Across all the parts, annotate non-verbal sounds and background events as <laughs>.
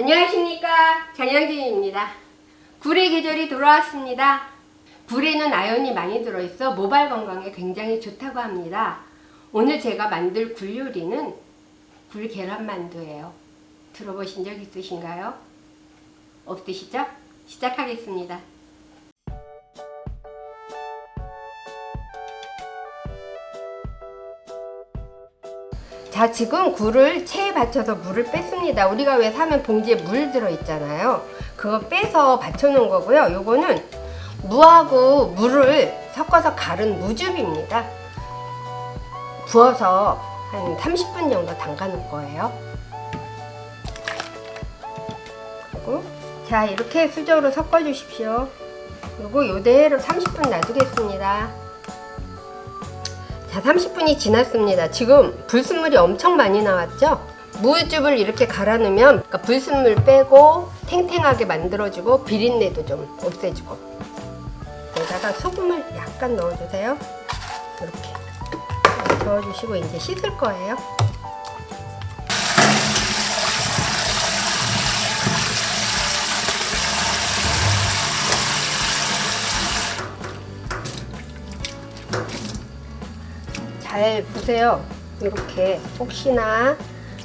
안녕하십니까 장영진입니다. 굴의 계절이 돌아왔습니다. 굴에는 아연이 많이 들어있어 모발 건강에 굉장히 좋다고 합니다. 오늘 제가 만들 굴 요리는 굴 계란만두예요. 들어보신 적 있으신가요? 없으시죠? 시작하겠습니다. 자, 지금 굴을 체에 받쳐서 물을 뺐습니다. 우리가 왜 사면 봉지에 물 들어있잖아요. 그거 빼서 받쳐놓은 거고요. 요거는 무하고 물을 섞어서 갈은 무즙입니다. 부어서 한 30분 정도 담가 놓을 거예요. 그리고 자, 이렇게 수저로 섞어 주십시오. 그리고 요대로 30분 놔두겠습니다. 자, 30분이 지났습니다. 지금 불순물이 엄청 많이 나왔죠? 무즙을 이렇게 갈아 넣으면 그러니까 불순물 빼고 탱탱하게 만들어주고 비린내도 좀 없애주고 여기다가 소금을 약간 넣어주세요. 이렇게 저어주시고 이제 씻을 거예요. 잘 보세요. 이렇게 혹시나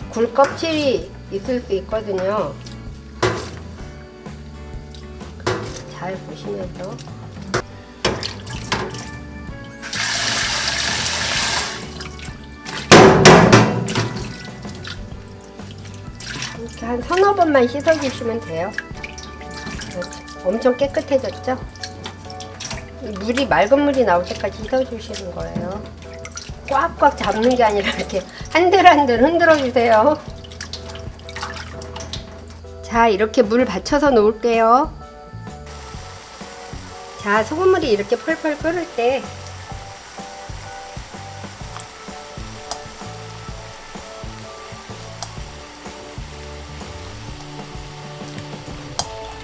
굴 껍질이 있을 수 있거든요. 잘 보시면서 이렇게 한 서너 번만 씻어주시면 돼요. 엄청 깨끗해졌죠? 이 물이 맑은 물이 나올 때까지 씻어주시는 거예요. 꽉꽉 잡는 게 아니라 이렇게 한들한들 흔들어 주세요. 자, 이렇게 물 받쳐서 놓을게요. 자, 소금물이 이렇게 펄펄 끓을 때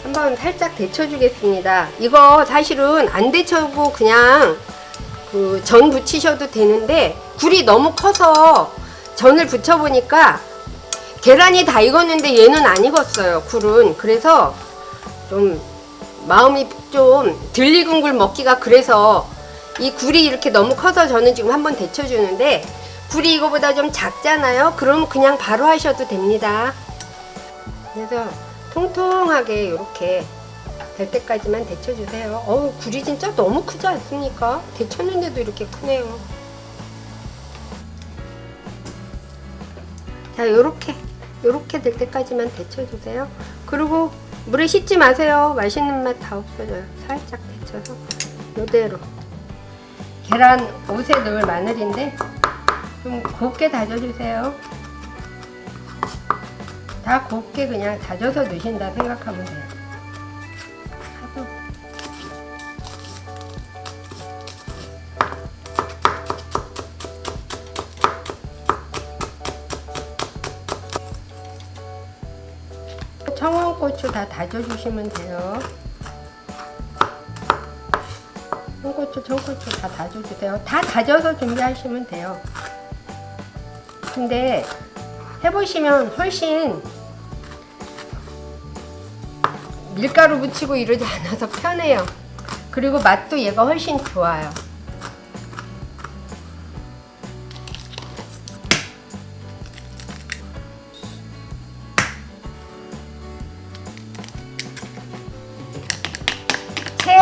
한번 살짝 데쳐주겠습니다. 이거 사실은 안 데쳐고 그냥 그 전 부치셔도 되는데 굴이 너무 커서 전을 부쳐보니까 계란이 다 익었는데 얘는 안 익었어요. 굴은 그래서 좀 마음이 좀 덜 익은 굴 먹기가 그래서 이 굴이 이렇게 너무 커서 저는 지금 한번 데쳐주는데 굴이 이거보다 좀 작잖아요. 그럼 그냥 바로 하셔도 됩니다. 그래서 통통하게 이렇게 될 때까지만 데쳐주세요. 어우, 굴이 진짜 너무 크지 않습니까? 데쳤는데도 이렇게 크네요. 자, 요렇게, 요렇게 될 때까지만 데쳐주세요. 그리고 물에 씻지 마세요. 맛있는 맛 다 없어져요. 살짝 데쳐서 요대로. 계란 옷에 넣을 마늘인데 좀 곱게 다져주세요. 다 곱게 그냥 다져서 넣으신다 생각하면 돼요. 청원고추 다 다져주시면 돼요. 홍고추, 청고추 다 다져주세요. 다 다져서 준비하시면 돼요. 근데 해보시면 훨씬 밀가루 묻히고 이러지 않아서 편해요. 그리고 맛도 얘가 훨씬 좋아요.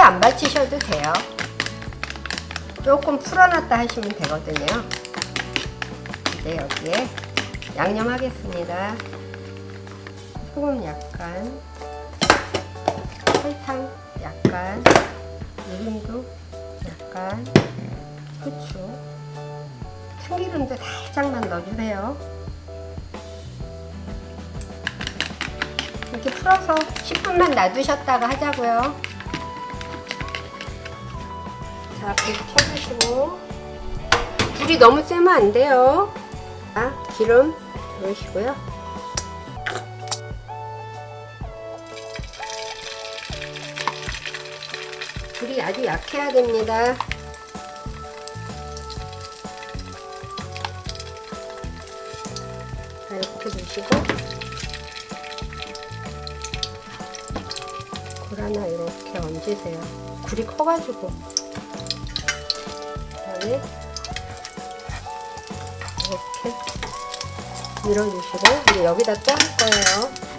안 받치셔도 돼요. 조금 풀어놨다 하시면 되거든요. 이제 여기에 양념하겠습니다. 소금 약간, 설탕 약간, 미림도 약간, 후추, 참기름도 살짝만 넣어주세요. 이렇게 풀어서 10분만 놔두셨다가 하자고요. 자, 불 켜주시고 불이 너무 세면 안 돼요. 자, 기름 넣으시고요. 불이 아주 약해야 됩니다. 자, 이렇게 넣으시고 하나 이렇게 얹으세요. 굴이 커가지고. 그다음에 이렇게 밀어주시고 이제 여기다 또 할 거예요.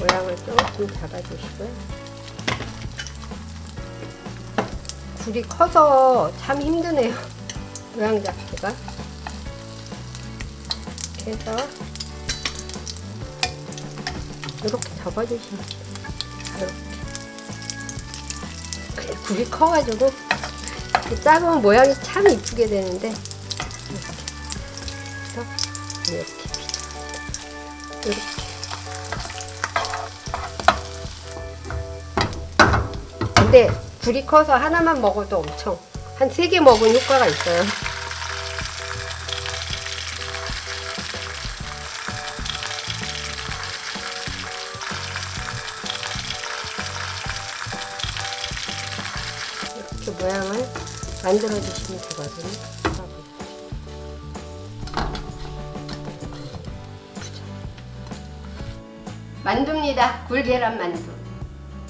모양을 조금 잡아주시고요. 굴이 커서 참 힘드네요. <laughs> 모양 잡기가. 이렇게 해서 이렇게 접어주시면 돼요. 그래, 굴이 커가지고 이 작으면 모양이 참 이쁘게 되는데 이렇게 이렇게 이렇게 근데 굴이 커서 하나만 먹어도 엄청 한 세 개 먹은 효과가 있어요. 만들어 주시면 되거든요. 만두입니다. 굴 계란 만두.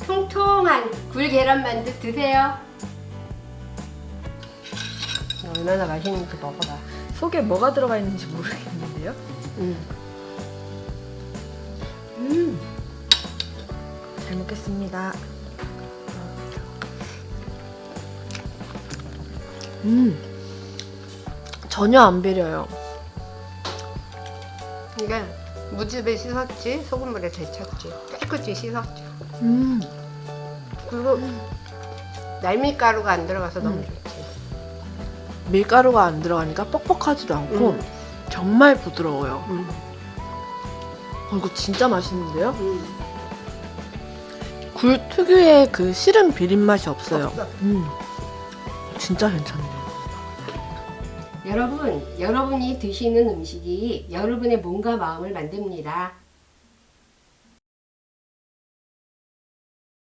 통통한 굴 계란 만두 드세요. 얼마나 맛있는지 먹어봐. 속에 뭐가 들어가 있는지 모르겠는데요. 음. 음. 잘 먹겠습니다. 음. 전혀 안 비려요. 이게 무즙에 씻었지, 소금물에 데쳤지, 깨끗이 씻었지. 음. 그리고 날밀가루가 안 들어가서 너무 음. 좋지. 밀가루가 안 들어가니까 뻑뻑하지도 않고 음. 정말 부드러워요. 음. 어, 이거 진짜 맛있는데요? 음. 굴 특유의 그 싫은 비린 맛이 없어요. 없어. 음. 진짜 괜찮네요. 여러분, 여러분이 드시는 음식이 여러분의 몸과 마음을 만듭니다.